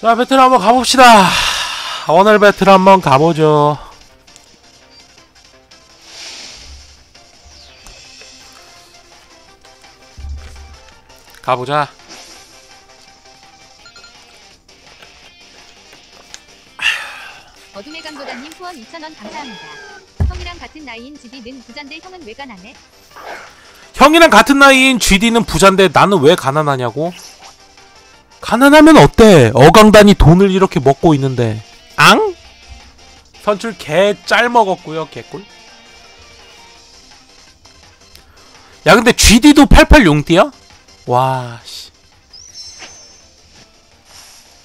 자 배틀 한번 가봅시다 오늘 배틀 한번 가보죠 가보자 어둠의 강도다님 후원 2,000원 감사합니다. 형이랑 같은 나이인 지디는 부잔데 형은 왜 가난해? 형이랑 같은 나이인 GD는 부잔데 나는 왜 가난하냐고? 가난하면 어때? 어강단이 돈을 이렇게 먹고 있는데 앙? 선출 개 짤 먹었고요 개꿀 야 근데 GD도 88 용띠야? 와 씨.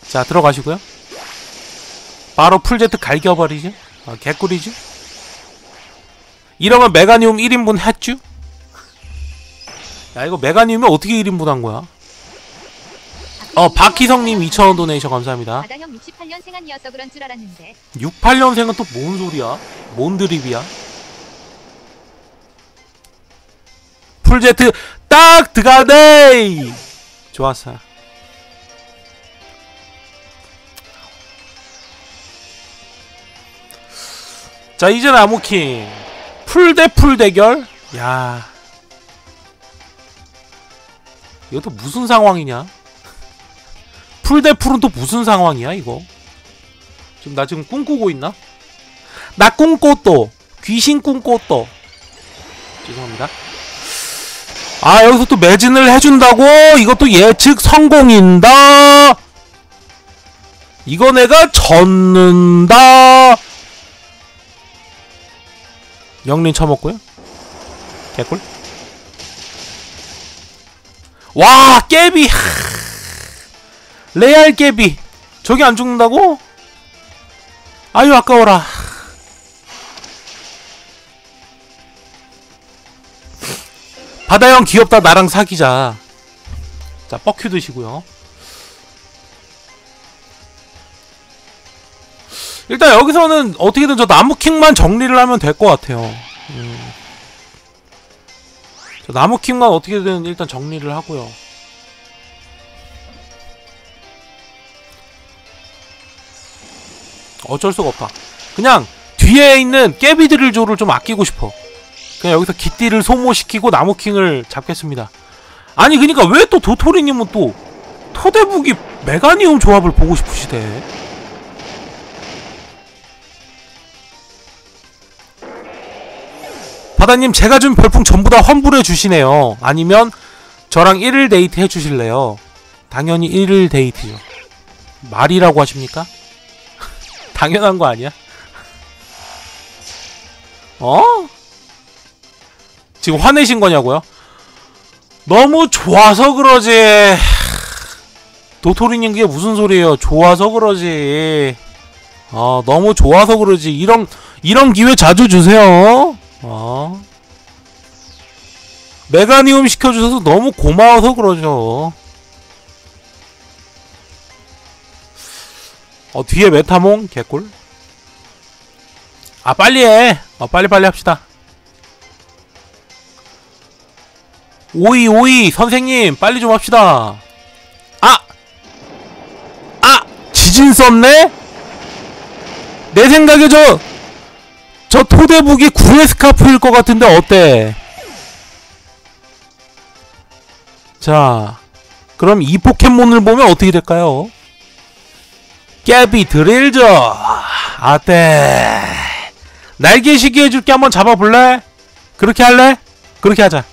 자 들어가시고요 바로 풀제트 갈겨버리지 아, 개꿀이지 이러면 메가니움 1인분 했쥬? 야 이거 메가니움이 어떻게 1인분 한 거야? 어 박희성님 2,000원 도네이션 감사합니다 바다형 68년 생한이어서 그런 줄 알았는데 68년생은 또 뭔 소리야? 뭔 드립이야? 풀제트 딱 들어가네! 좋았어. 자, 이제 나무킹. 풀대풀 대결? 야. 이것도 무슨 상황이냐? 풀대 풀은 또 무슨 상황이야, 이거? 지금 나 지금 꿈꾸고 있나? 나 꿈꿔 또 귀신 꿈꿔 또 죄송합니다. 아 여기서 또 매진을 해준다고 이것도 예측 성공인다. 이거 내가 졌는다. 영린 쳐먹고요. 개꿀. 와 깨비. 하. 레알 깨비. 저기 안 죽는다고? 아유 아까워라 바다형 귀엽다 나랑 사귀자 자 뻑큐 드시고요 일단 여기서는 어떻게든 저 나무킹만 정리를 하면 될 것 같아요 음. 저 나무킹만 어떻게든 일단 정리를 하고요 어쩔 수가 없다. 그냥 뒤에 있는 깨비드릴 조를 좀 아끼고 싶어. 그냥 여기서 기띠를 소모시키고 나무킹을 잡겠습니다. 아니 그니까 왜 또 도토리님은 또 토대북이 메가니움 조합을 보고 싶으시대? 바다님 제가 준 별풍 전부 다 환불해 주시네요. 아니면 저랑 1일 데이트 해주실래요? 당연히 1일 데이트요. 말이라고 하십니까? 당연한 거 아니야? 어? 지금 화내신 거냐고요? 너무 좋아서 그러지. 도토리님 그게 무슨 소리예요? 좋아서 그러지. 어, 너무 좋아서 그러지. 이런 이런 기회 자주 주세요. 어. 메가니움 시켜주셔서 너무 고마워서 그러죠. 어 뒤에 메타몽 개꿀 아 빨리 해 어, 빨리빨리 합시다 오이 오이 선생님 빨리 좀 합시다 아! 아! 지진 썼네? 내 생각에 저, 저 토대북이 구의 스카프일 것 같은데 어때? 자, 그럼 이 포켓몬을 보면 어떻게 될까요? 깨비 드릴죠. 아떼 날개시기 해줄게. 한번 잡아볼래? 그렇게 할래? 그렇게 하자.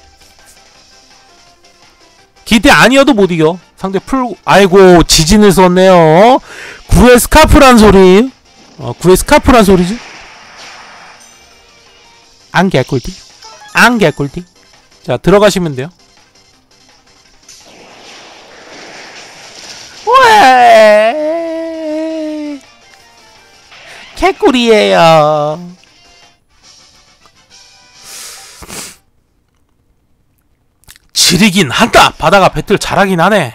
기대 아니어도 못 이겨. 상대 풀 아이고 지진을 썼네요. 구의 스카프란 소리. 어 구의 스카프란 소리지? 안 개꿀띠? 안 개꿀띠? 자 들어가시면 돼요 개꿀이에요. 지리긴 한다. 바다가 배틀 잘하긴 하네.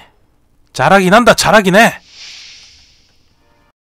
잘하긴 한다. 잘하긴 해